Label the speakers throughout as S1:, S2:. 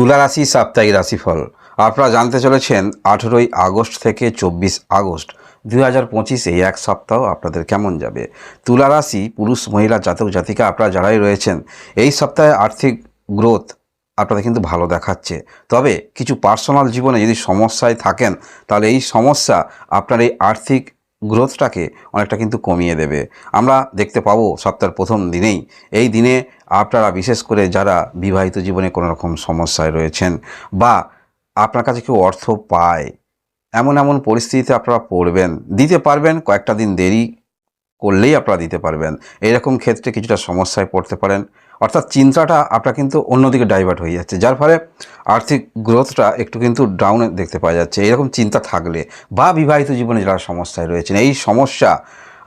S1: তুলা রাশি, সাপ্তাহিক রাশিফল। আপনারা জানতে চলেছেন আঠেরোই আগস্ট থেকে চব্বিশ আগস্ট দুই হাজার পঁচিশ এই এক সপ্তাহ আপনাদের কেমন যাবে। তুলা রাশি, পুরুষ, মহিলা, জাতক, জাতিকা আপনারা যারাই রয়েছেন, এই সপ্তাহে আর্থিক গ্রোথ আপনাদের কিন্তু ভালো দেখাচ্ছে। তবে কিছু পার্সোনাল জীবনে যদি সমস্যায় থাকেন, তাহলে এই সমস্যা আপনার এই আর্থিক গ্রোথটাকে অনেকটা কিন্তু কমিয়ে দেবে। আমরা দেখতে পাবো সপ্তাহের প্রথম দিনেই। এই দিনে আপনারা বিশেষ করে যারা বিবাহিত জীবনে কোনো রকম সমস্যায় রয়েছেন বা আপনার কাছে কেউ অর্থ পায়, এমন এমন পরিস্থিতিতে আপনারা পড়বেন। দিতে পারবেন, কয়েকটা দিন দেরি করলেই আপনারা দিতে পারবেন। এইরকম ক্ষেত্রে কিছুটা সমস্যায় পড়তে পারেন। অর্থাৎ চিন্তাটা আপনার কিন্তু অন্যদিকে ডাইভার্ট হয়ে যাচ্ছে, যার ফলে আর্থিক গ্রোথটা একটু কিন্তু ডাউনে দেখতে পাওয়া যাচ্ছে। এরকম চিন্তা থাকলে বা বিবাহিত জীবনে যারা সমস্যায় রয়েছেন, এই সমস্যা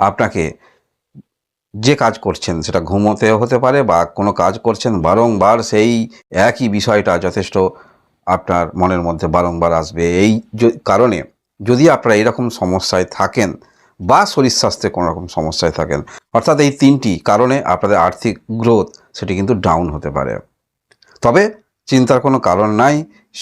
S1: আপনাকে যে কাজ করছেন সেটা ঘুমোতেও হতে পারে বা কোনো কাজ করছেন, বারংবার সেই একই বিষয়টা যথেষ্ট আপনার মনের মধ্যে বারংবার আসবে। এই কারণে যদি আপনারা এরকম সমস্যায় থাকেন বা শরীর স্বাস্থ্যে কোনো রকম সমস্যায় থাকেন। অর্থাৎ এই তিনটি কারণে আপনাদের আর্থিক গ্রোথ সেটি কিন্তু ডাউন হতে পারে। তবে চিন্তার কোনো কারণ নাই,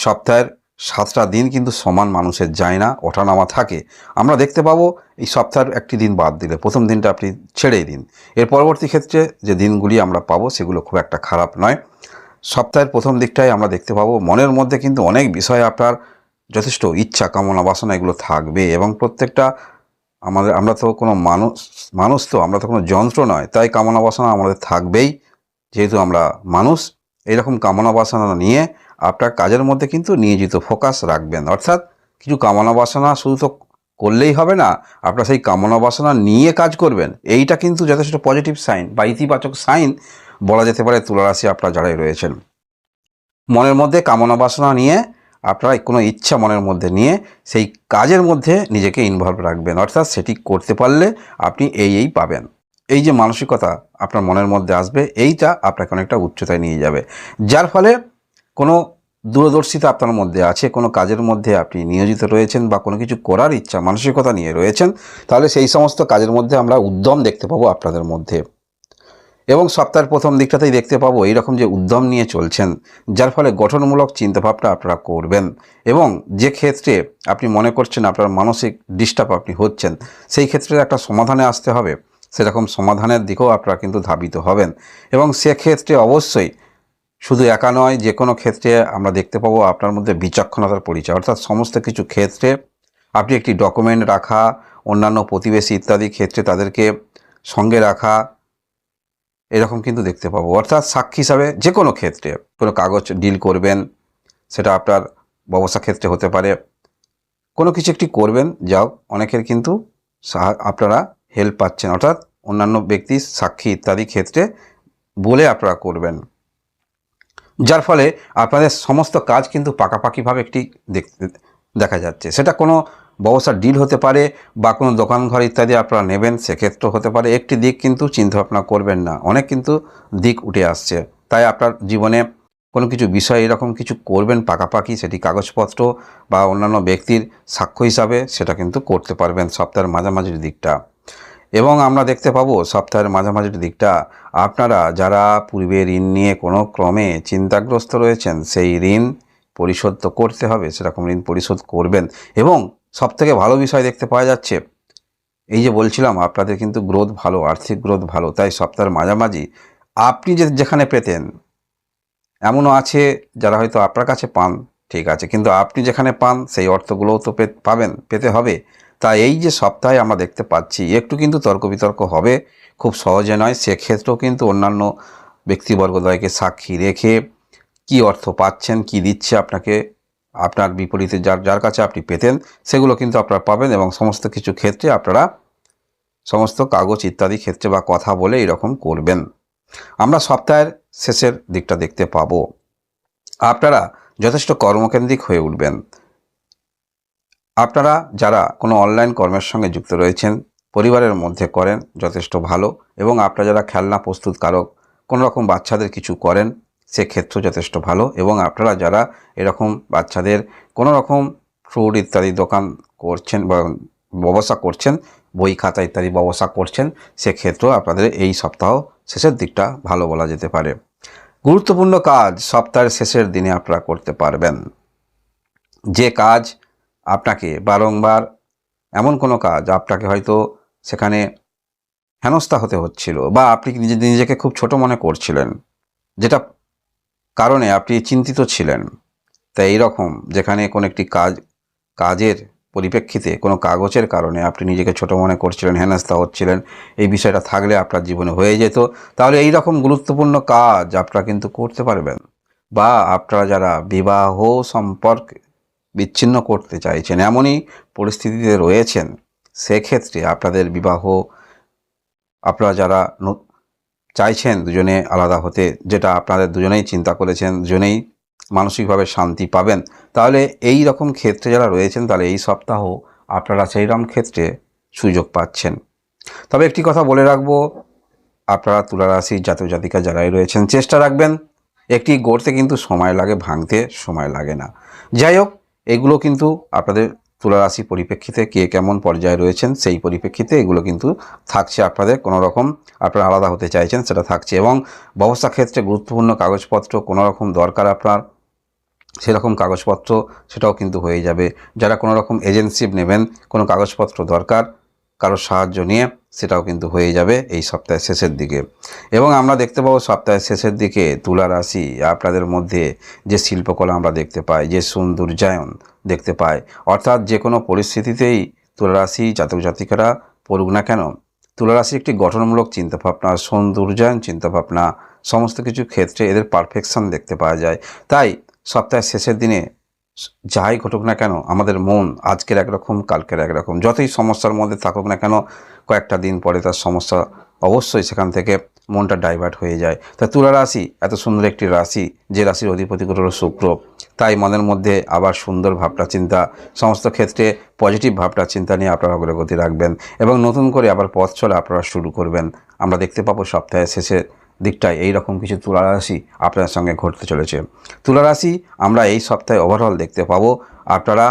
S1: সপ্তাহের সাতটা দিন কিন্তু সমান মানুষের যায় না, ওঠানামা থাকে। আমরা দেখতে পাবো এই সপ্তাহের একটি দিন বাদ দিলে, প্রথম দিনটা আপনি ছেড়েই দিন। এর পরবর্তী ক্ষেত্রে যে দিনগুলি আমরা পাবো সেগুলো খুব একটা খারাপ নয়। সপ্তাহের প্রথম দিকটাই আমরা দেখতে পাবো, মনের মধ্যে কিন্তু অনেক বিষয় আপনার যথেষ্ট ইচ্ছা কামনা বাসনা এগুলো থাকবে এবং প্রত্যেকটা আমাদের, আমরা তো কোনো মানুষ মানুষ তো, আমরা তো কোনো যন্ত্র নয়। তাই কামনা বাসনা আমাদের থাকবেই। যেহেতু আমরা মানুষ, এইরকম কামনা বাসনা নিয়ে আপনার কাজের মধ্যে কিন্তু নিয়োজিত, ফোকাস রাখবেন। অর্থাৎ কিছু কামনা বাসনা শুধু তো করলেই হবে না, আপনার সেই কামনা বাসনা নিয়ে কাজ করবেন। এইটা কিন্তু যথেষ্ট পজিটিভ সাইন বা ইতিবাচক সাইন বলা যেতে পারে তুলারাশি আপনারা যারাই রয়েছেন। মনের মধ্যে কামনা বাসনা নিয়ে আপনারা কোনো ইচ্ছা মনের মধ্যে নিয়ে সেই কাজের মধ্যে নিজেকে ইনভলভ রাখবেন। অর্থাৎ সেটি করতে পারলে আপনি এই এই পাবেন। এই যে মানসিকতা আপনার মনের মধ্যে আসবে, এইটা আপনাকে অনেকটা উচ্চতায় নিয়ে যাবে। যার ফলে কোনো দূরদর্শিতা আপনার মধ্যে আছে, কোনো কাজের মধ্যে আপনি নিয়োজিত রয়েছেন বা কোনো কিছু করার ইচ্ছা, মানসিকতা নিয়ে রয়েছেন, তাহলে সেই সমস্ত কাজের মধ্যে আমরা উদ্যম দেখতে পাবো আপনাদের মধ্যে। এবং সপ্তাহের প্রথম দিকটাতেই দেখতে পাবো এইরকম যে উদ্যম নিয়ে চলছেন, যার ফলে গঠনমূলক চিন্তাভাবনা আপনারা করবেন এবং যে ক্ষেত্রে আপনি মনে করছেন আপনার মানসিক ডিস্টার্ব আপনি হচ্ছেন, সেই ক্ষেত্রে একটা সমাধানে আসতে হবে। সেরকম সমাধানের দিকেও আপনারা কিন্তু ধাবিত হবেন এবং সেক্ষেত্রে অবশ্যই শুধু একা নয়, যে কোনো ক্ষেত্রে আমরা দেখতে পাবো আপনার মধ্যে বিচক্ষণতার পরিচয়। অর্থাৎ সমস্ত কিছু ক্ষেত্রে আপনি একটি ডকুমেন্ট রাখা, অন্যান্য প্রতিবেশী ইত্যাদি ক্ষেত্রে তাদেরকে সঙ্গে রাখা এরকম কিন্তু দেখতে পাবো। অর্থাৎ সাক্ষী হিসাবে যে কোনো ক্ষেত্রে কোনো কাগজ ডিল করবেন, সেটা আপনার ব্যবসা ক্ষেত্রে হতে পারে। কোনো কিছু একটি করবেন, যাও অনেকের কিন্তু আপনারা হেল্প পাচ্ছেন। অর্থাৎ অন্যান্য ব্যক্তি, সাক্ষী ইত্যাদি ক্ষেত্রে বলে আপনারা করবেন। যার ফলে আপনাদের সমস্ত কাজ কিন্তু পাকাপাকিভাবে একটি দেখতে দেখা যাচ্ছে। সেটা কোনো ব্যবসার ডিল হতে পারে বা কোনো দোকান ঘর ইত্যাদি আপনারা নেবেন, সেক্ষেত্রেও হতে পারে। একটি দিক কিন্তু চিন্তাভাবনা করবেন না। অনেক কিন্তু দিক উঠে আসছে। তাই আপনার জীবনে কোনো কিছু বিষয় এরকম কিছু করবেন পাকাপাকি, সেটি কাগজপত্র বা অন্যান্য ব্যক্তির সাক্ষ্য হিসাবে, সেটা কিন্তু করতে পারবেন সপ্তাহের মাঝামাঝির দিকটা। এবং আমরা দেখতে পাবো সপ্তাহের মাঝামাঝির দিকটা। আপনারা যারা পূর্বে ঋণ নিয়ে কোনো ক্রমে চিন্তাগ্রস্ত রয়েছেন, সেই ঋণ পরিশোধ তো করতে হবে, সেরকম ঋণ পরিশোধ করবেন। এবং সবথেকে ভালো বিষয় দেখতে পাওয়া যাচ্ছে, এই যে বলছিলাম আপনাদের কিন্তু গ্রোথ ভালো, আর্থিক গ্রোথ ভালো, তাই সপ্তাহের মাঝামাঝি আপনি যে, যেখানে পেতেন, এমনও আছে যারা হয়তো আপনার কাছে পান, ঠিক আছে, কিন্তু আপনি যেখানে পান, সেই অর্থগুলোও তো পাবেন, পেতে হবে। তাই এই যে সপ্তাহে আমরা দেখতে পাচ্ছি, একটু কিন্তু তর্ক বিতর্ক হবে, খুব সহজে নয়, সেক্ষেত্রেও কিন্তু অন্যান্য ব্যক্তিবর্গদয়কে সাক্ষী রেখে কি অর্থ পাচ্ছেন, কি দিচ্ছে আপনাকে আপনার বিপরীতে যার যার কাছে আপনি পেতেন, সেগুলো কিন্তু আপনারা পাবেন এবং সমস্ত কিছু ক্ষেত্রে আপনারা সমস্ত কাগজ ইত্যাদি ক্ষেত্রে বা কথা বলে এরকম করবেন। আমরা সপ্তাহের শেষের দিকটা দেখতে পাবো। আপনারা যথেষ্ট কর্মকেন্দ্রিক হয়ে উঠবেন। আপনারা যারা কোনো অনলাইন কর্মের সঙ্গে যুক্ত রয়েছেন, পরিবারের মধ্যে করেন, যথেষ্ট ভালো। এবং আপনারা যারা খেলনা প্রস্তুতকারক কোনো রকম বাচ্চাদের কিছু করেন সেক্ষেত্রেও যথেষ্ট ভালো। এবং আপনারা যারা এরকম বাচ্চাদের কোনো রকম ফ্রুট ইত্যাদি দোকান করছেন বা ব্যবসা করছেন, বই খাতা ইত্যাদি ব্যবসা করছেন, সেক্ষেত্রেও আপনাদের এই সপ্তাহ শেষের দিকটা ভালো বলা যেতে পারে। গুরুত্বপূর্ণ কাজ সপ্তাহের শেষের দিনে আপনারা করতে পারবেন। যে কাজ আপনাকে বারংবার, এমন কোনো কাজ আপনাকে হয়তো সেখানে হেনস্থা হতে হচ্ছিল বা আপনি নিজে, নিজেকে খুব ছোট মনে করছিলেন, যেটা কারণে আপনি চিন্তিত ছিলেন। তাই এইরকম যেখানে কোনো একটি কাজ, কাজের পরিপ্রেক্ষিতে কোনো কাগজের কারণে আপনি নিজেকে ছোট মনে করছিলেন, হেনস্থা হচ্ছিলেন, এই বিষয়টা থাকলে আপনার জীবনে হয়ে যেত, তাহলে এই রকম গুরুত্বপূর্ণ কাজ আপনারা কিন্তু করতে পারবেন। বা আপনারা যারা বিবাহ সম্পর্ক বিচ্ছিন্ন করতে চাইছেন, এমনই পরিস্থিতিতে রয়েছেন, সেক্ষেত্রে আপনাদের বিবাহ, আপনারা যারা চাইছেন দুজনে আলাদা হতে, যেটা আপনাদের দুজনেই চিন্তা করেছেন, দুজনেই মানসিকভাবে শান্তি পাবেন, তাহলে এই রকম ক্ষেত্রে যারা রয়েছেন, তাহলে এই সপ্তাহ আপনারা সেই রকম ক্ষেত্রে সুযোগ পাচ্ছেন। তবে একটি কথা বলে রাখব, আপনারা তুলা জাতীয় জাতিকা যারাই রয়েছেন, চেষ্টা রাখবেন, একটি গড়তে কিন্তু সময় লাগে, ভাঙতে সময় লাগে না। যাই হোক, এগুলো কিন্তু আপনাদের তুলা রাশি পরিপ্রেক্ষিতে কে কেমন পর্যায়ে রয়েছেন, সেই পরিপ্রেক্ষিতে এগুলো কিন্তু থাকছে আপনাদের। কোনো রকম আপনারা আলাদা হতে চাইছেন, সেটা থাকছে। এবং ব্যবসা ক্ষেত্রে গুরুত্বপূর্ণ কাগজপত্র কোনো রকম দরকার আপনার, সেরকম কাগজপত্র সেটাও কিন্তু হয়ে যাবে। যারা কোনো রকম এজেন্সি নেবেন, কোনো কাগজপত্র দরকার কারোর সাহায্য নিয়ে সেটাও কিন্তু হয়ে যাবে এই সপ্তাহের শেষের দিকে। এবং আমরা দেখতে পাবো সপ্তাহের শেষের দিকে তুলা রাশি আপনাদের মধ্যে যে শিল্পকলা আমরা দেখতে পাই, যে সৌন্দর্যায়ন দেখতে পাই, অর্থাৎ যে কোনো পরিস্থিতিতেই তুলা রাশি জাতক জাতিকারা পড়ুক না কেন, তুলা রাশির একটি গঠনমূলক চিন্তাভাবনা, সৌন্দর্যায়ন চিন্তাভাবনা, সমস্ত কিছু ক্ষেত্রে এদের পারফেকশন দেখতে পাওয়া যায়। তাই সপ্তাহের শেষের দিনে যাই ঘটুক না কেন, আমাদের মন আজকের একরকম, কালকের একরকম। যতই সমস্যার মধ্যে থাকুক না কেন, কয়েকটা দিন পরে তার সমস্যা অবশ্যই সেখান থেকে মনটা ডাইভার্ট হয়ে যায়। তা তুলা রাশি, এত সুন্দর একটি রাশি, যে রাশির অধিপতি হল শুক্র। তাই মনের মধ্যে আবার সুন্দর ভাবনা চিন্তা, সমস্ত ক্ষেত্রে পজিটিভ ভাবটা চিন্তা নিয়ে আপনারা অগ্রগতি রাখবেন এবং নতুন করে আবার পথ চলা আপনারা শুরু করবেন। আমরা দেখতে পাবো সপ্তাহের শেষে দিকটায় এই রকম কিছু তুলা রাশি আপনার সঙ্গে ঘটতে চলেছে। তুলা রাশি আমরা এই সপ্তাহে ওভারঅল দেখতে পাবো। আপনারা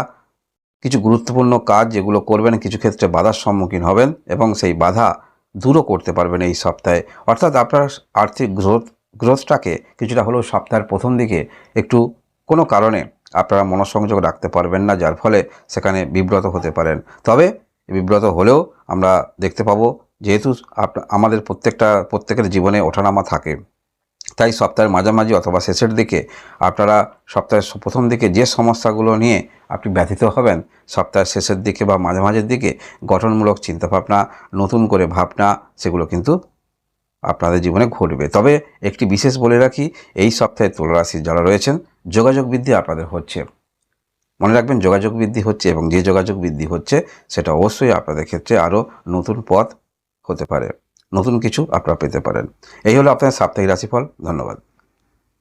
S1: কিছু গুরুত্বপূর্ণ কাজ যেগুলো করবেন, কিছু ক্ষেত্রে বাধার সম্মুখীন হবেন এবং সেই বাধা দূরও করতে পারবেন এই সপ্তাহে। অর্থাৎ আপনার আর্থিক গ্রোথ, গ্রোথটাকে কিছুটা হলেও সপ্তাহের প্রথম দিকে একটু কোনো কারণে আপনারা মনসংযোগ রাখতে পারবেন না, যার ফলে সেখানে বিব্রত হতে পারেন। তবে বিব্রত হলেও আমরা দেখতে পাবো যেহেতু আমাদের প্রত্যেকটা, প্রত্যেকের জীবনে ওঠানামা থাকে। তাই সপ্তাহের মাঝামাঝি অথবা শেষের দিকে আপনারা সপ্তাহের প্রথম দিকে যে সমস্যাগুলো নিয়ে আপনি ব্যথিত হবেন, সপ্তাহের শেষের দিকে বা মাঝামাঝির দিকে গঠনমূলক চিন্তাভাবনা, নতুন করে ভাবনা, সেগুলো কিন্তু আপনাদের জীবনে ঘটবে। তবে একটি বিশেষ বলে রাখি, এই সপ্তাহে তুলারাশির যারা রয়েছেন, যোগাযোগ বৃদ্ধি আপনাদের হচ্ছে। মনে রাখবেন, যোগাযোগ বৃদ্ধি হচ্ছে এবং যে যোগাযোগ বৃদ্ধি হচ্ছে, সেটা অবশ্যই আপনাদের ক্ষেত্রে আরও নতুন পথ হতে পারে। নতুন কিছু আপনারা পেতে পারেন। এই হলো আপনার সাপ্তাহিক রাশিফল। ধন্যবাদ।